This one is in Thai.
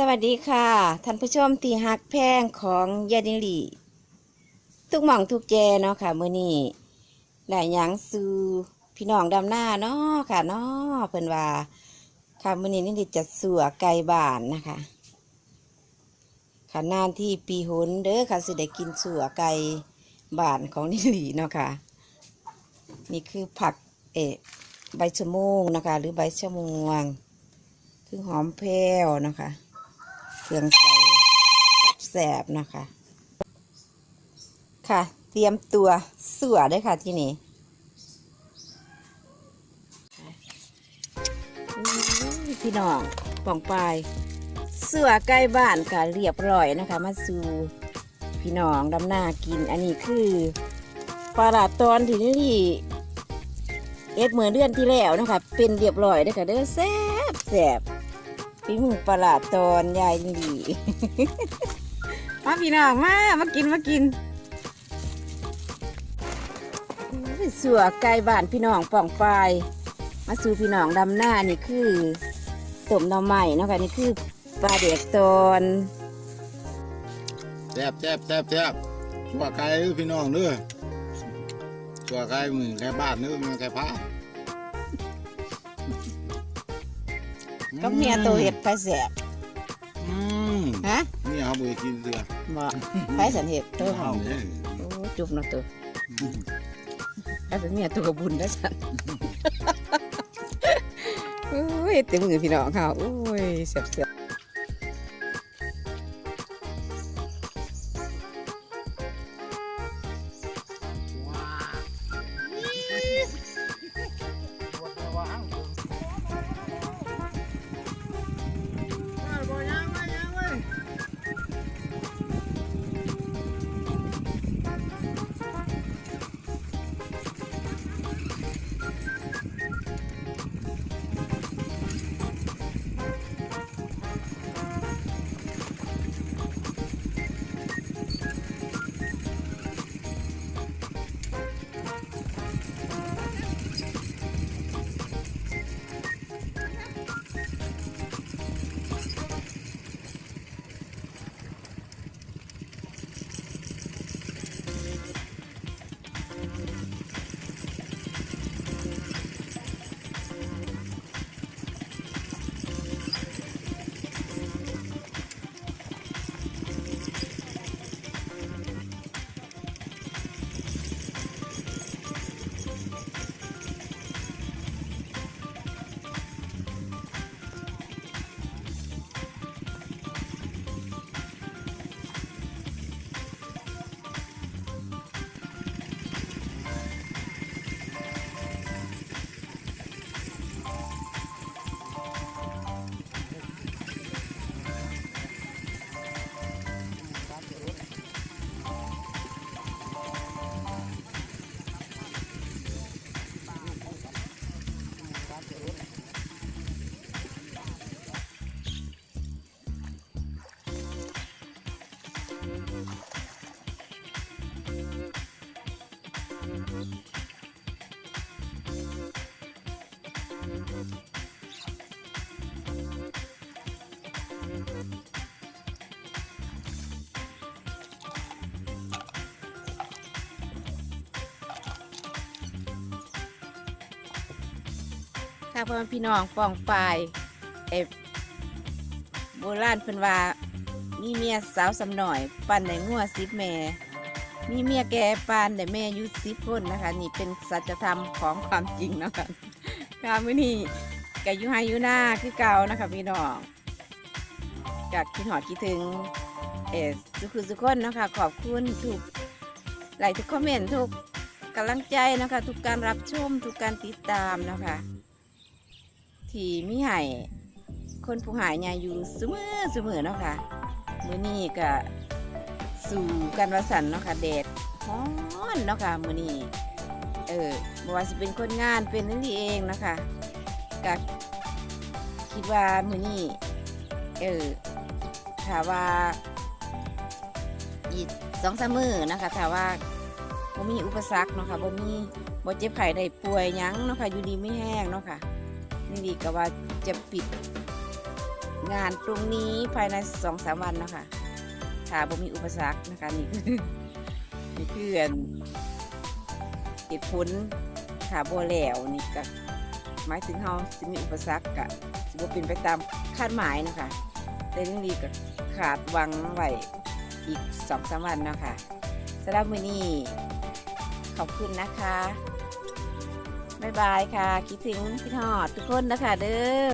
สวัสดีค่ะ ท่านผู้ชมที่ฮักแพงของยาดิลีทุกหม่องทุกแจเนาะค่ะมื้อนี้ได้หยังสู่พี่น้องดำหน้าเนาะค่ะเนาะเพิ่นว่าค่ะมื้อนี้นี่ดิจะสัวไก่บ้านนะคะค่ะนานที่ปีหนเด้อค่ะสิได้กินสัวไก่บ้านของนิลีเนาะค่ะ นี่คือผักเอะใบชะมวงนะคะ หรือใบชะมวงคือหอมแพรวนะคะ เครื่องใส่แสบๆนะคะ ค่ะ เตรียมตัวสัวได้วยค่ะที่นี่พี่น้องป่องปลายเสือใกล้บ้านค่ะเรียบร้อยนะคะ มาสู่พี่น้องดำหน้ากิน อันนี้คือปลาหลาดตอนที่นี่เอ็ดเมื่อเดือนที่แล้วนะคะ เป็นเรียบร้อยด้อค่ะเด้อแซ่บแซ่บ พี่หมูปลาร้าตอนยายดี มาพี่น้องมา มากินมากินอุ้ยสัวไก่บ้านพี่น้องป่องไฟมาสู่พี่น้องดำหน้านี่คือต้มหน่อไม้เนาะค่ะนี่คือปลาเด็กตอนแซ่บแซ่บแซ่บแซ่บชัวไก่เด้อพี่น้องเด้อชัวไก่มือไก่บ้านเด้อมันไก่ผ้า ก็เมียตัวเห็ดไฟแสบอืมฮะเมียเขาบ่ไปกินเสือบอกไฟสันเห็ดตัวหอมเด้อโอ้จุบเนาะตัวไอ้เป็นเมียตัวกระบุญนะสันโอ้ยเต็มมือพี่น้องค่ะโอ้ยเสียบ ค่ะพ่อแม่พี่น้องป้องปายเอฟโบราณเพิ่นว่ามีเมียสาวสำหน่อย ปั่นในงัวสิบแม่ มีเมียแก่ปานแต่แม่อายุสิบคนนะคะ นี่เป็นสัจธรรมของความจริงเนาะคะค่ะมื้อนี้กอยุไฮยุหน้าคือเก่านะคะพี่น้องจากคิดหอดคิดถึงเออสุขุสุคนนะคะขอบคุณทุกไลค์ทุกคอมเมนต์ทุกกำลังใจนะคะ ทุกการรับชมทุกการติดตามนะคะที่มีให้คนผู้หายยาอยู่เสมอเสมอเนาะค่ะมื้อนี้ก็ สู่กันวสันเนาะค่ะแดดร้อนเนาะค่ะมื้อนี้เออบ่ว่าสิเป็นคนงานเป็นนั่นเองเนาะคะก็คิดว่ามื้อนี้เออถ้าว่าอีกสองสามมื้อนะคะถ้าว่าบ่มีอุปสรรคเนาะค่ะบ่มีบ่เจ็บไข้ได้ป่วยหยังเนาะค่ะอยู่ดีไม่แห้งเนาะค่ะนี่ดีก็ว่าจะปิดงานตรงนี้ภายในสองสามวันเนาะคะ ถ้าบ่มีอุปสรรคนะคะนี่คือนี่คืออันเหตุผลถ้าบ่แล้วนี่ก็หมายถึงเฮาสิมีอุปสรรคก็สิบ่เป็นไปตามคาดหมายนะคะแต่ยังดีก็ขาดวังไว้อีกสองสามวันเนาะคะสำหรับมื้อนี้ขอบคุณนะคะ บ๊ายบายค่ะ คิดถึงพี่ทอดทุกคนนะคะเด้อ